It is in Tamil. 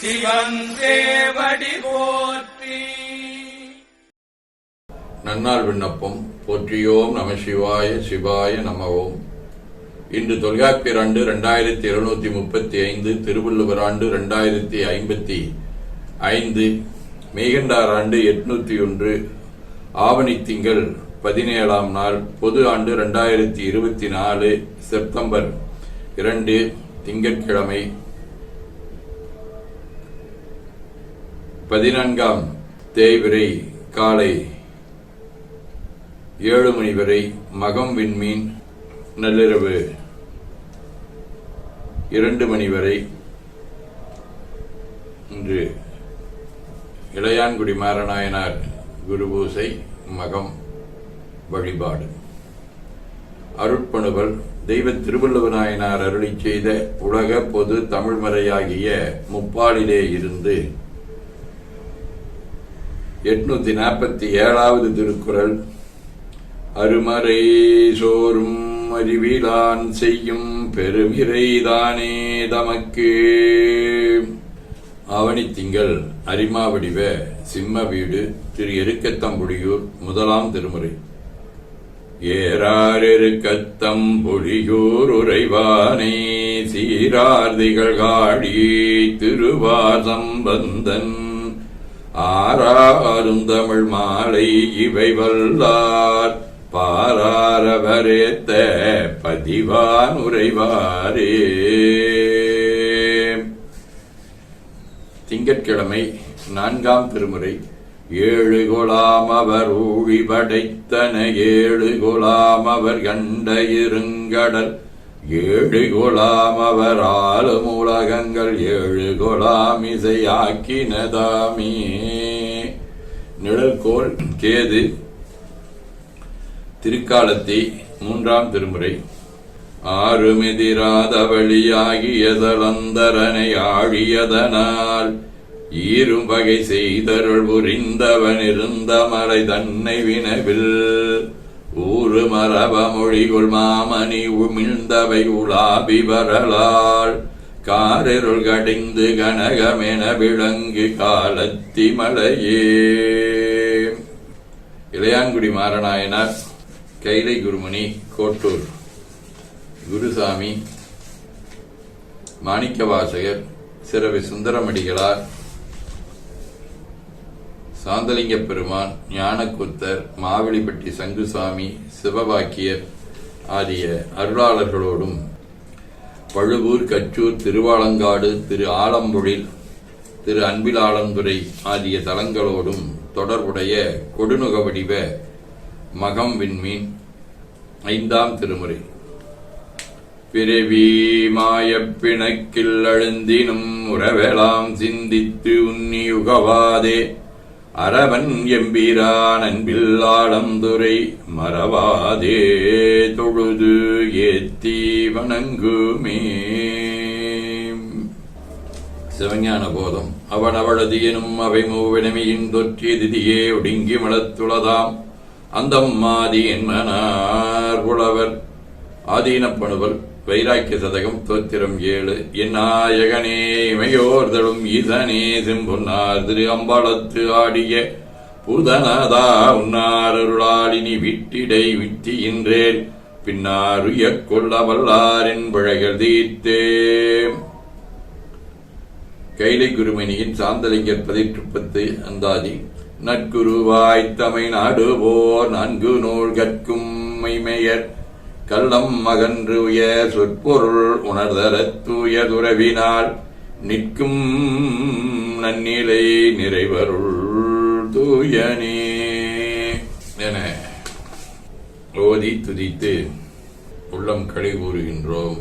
சிவன் போற்றி. நன்னாள் விண்ணப்பம். போற்றியோம் நம சிவாய சிவாய நம ஓம் இன்று தொல்காப்பியர் ஆண்டு ரெண்டாயிரத்தி இருநூத்தி முப்பத்தி ஐந்து திருவள்ளுவர் ஆண்டு ரெண்டாயிரத்தி ஐம்பத்தி ஐந்து மேகண்டார் ஆண்டு எட்நூத்தி ஒன்று ஆவணி திங்கள் பதினேழாம் நாள் பொது ஆண்டு ரெண்டாயிரத்தி இருபத்தி நாலு செப்டம்பர் இரண்டு திங்கட்கிழமை பதினான்காம் தேய்விரை காலை ஏழு மணி வரை மகம் விண்மீன் நள்ளிரவு இரண்டு மணி வரை இன்று இளையான்குடி மாரநாயனார் குருபூசை மகம் வழிபாடு. அருட்பணுவல் தெய்வ திருவள்ளுவநாயனார் அருளி செய்த உலக பொது தமிழ்மறையாகிய முப்பாலிலே இருந்து எட்நூத்தி நாற்பத்தி ஏழாவது திருக்குறள். அருமறை சோறும் அறிவிலான் செய்யும் பெருமிரைதானே தமக்கு. ஆவணித்திங்கள் அரிமாவடிவ சிம்ம வீடு திரு எருக்கத்தம்புடியூர் முதலாம் திருமுறை. ஏறாரெருக்கத்தம்புடியூர் உறைவானே சீரார்திகள் காடி திருவார் ஆரா அருந்தமிழ் மாலை இவை வல்லார் பாராரவரேத்த பதிவான் உரைவாரே திங்கட்கிழமை நான்காம் திருமுறை. ஏழு குலாம் அவர் ஊழி படைத்தன ஏழு குலாம் அவர் கண்ட இருங்கடல். ஏழு குலாம் அவர் ஆளும் உலகங்கள் ஏழு குலாம் இசையாக்கினதாமே. நிழற்கோள் கேது. திருக்காலத்தை மூன்றாம் திருமுறை. ஆறுமெதிராத வழியாகியதளந்தரனை ஆழியதனால். ஈரும் வகை செய்தருள் புரிந்தவன் இருந்த மலை தன்னை வினவில். ஊறு மரப மொழிகுள் மாமணி உமிழ்ந்தவை உலாபி வரலால் காரிருள் கடிந்து கனகமென விளங்கு காலத்தி மலையே. இளையான்குடி மாரநாயனார் கைலை குருமணி கோட்டூர். குருசாமி மாணிக்கவாசகர் சிறவி சுந்தரமடிகளார் சாந்தலிங்க பெருமான் ஞானக்குத்தர் மாவெளிப்பட்டி சங்குசாமி சிவபாக்கியர் ஆகிய அருளாளர்களோடும் பழுவூர் கச்சூர் திருவாலங்காடு திரு ஆலம்பொழில் திரு அன்பிலாளந்துறை ஆகிய தலங்களோடும் தொடர்புடைய கொடுநுக வடிவ மகம் விண்மீன் ஐந்தாம் திருமுறை. பிறவி மாயப்பிணக்கில் அழுந்தினும் உறவெலாம் சிந்தித்து உன்னி உகவாதே அரவன் எம்பீரான் அன்பில் ஆளந்துரை மறவாதே தொழுது ஏத்தி வணங்குமே. சிவஞான போதம். அவன் அவளது எனும் அவை மூவினமையின் தொற்றிய திதியே ஒடுங்கி மலத்துளதாம் அந்தம் மாதி என்மனார் புலவர் ஆதீனப்பணுவல் வைராக்கிய சதகம் தோத்திரம் ஏழு. இந்நாயகனே மையோர்தலும் இமையோர்தலும் ஈசனே செம்பொன்னார் திரு அம்பாளத்து ஆடிய புதனதா உன்னார் அருளாளினி விட்டிடை விட்டியின்றேன் பின்னாருய கொள்ள வல்லாரின் பிழைகள் தீர்த்தே கைலை குருமணியின் சாந்தலிங்கர் பதிற்றுப்பத்து அந்தாதி நற்குருவாய் தமை நாடுவோர் நன்கு நூல் கற்கும் மைமையர். கள்ளம் மகன்று சொற்பொருள் உணர்தர தூய துறவினால் நிற்கும் நன்னிலை நிறைவருள் தூயனே என ஓதி துதித்து உள்ளம் கழி கூறுகின்றோம்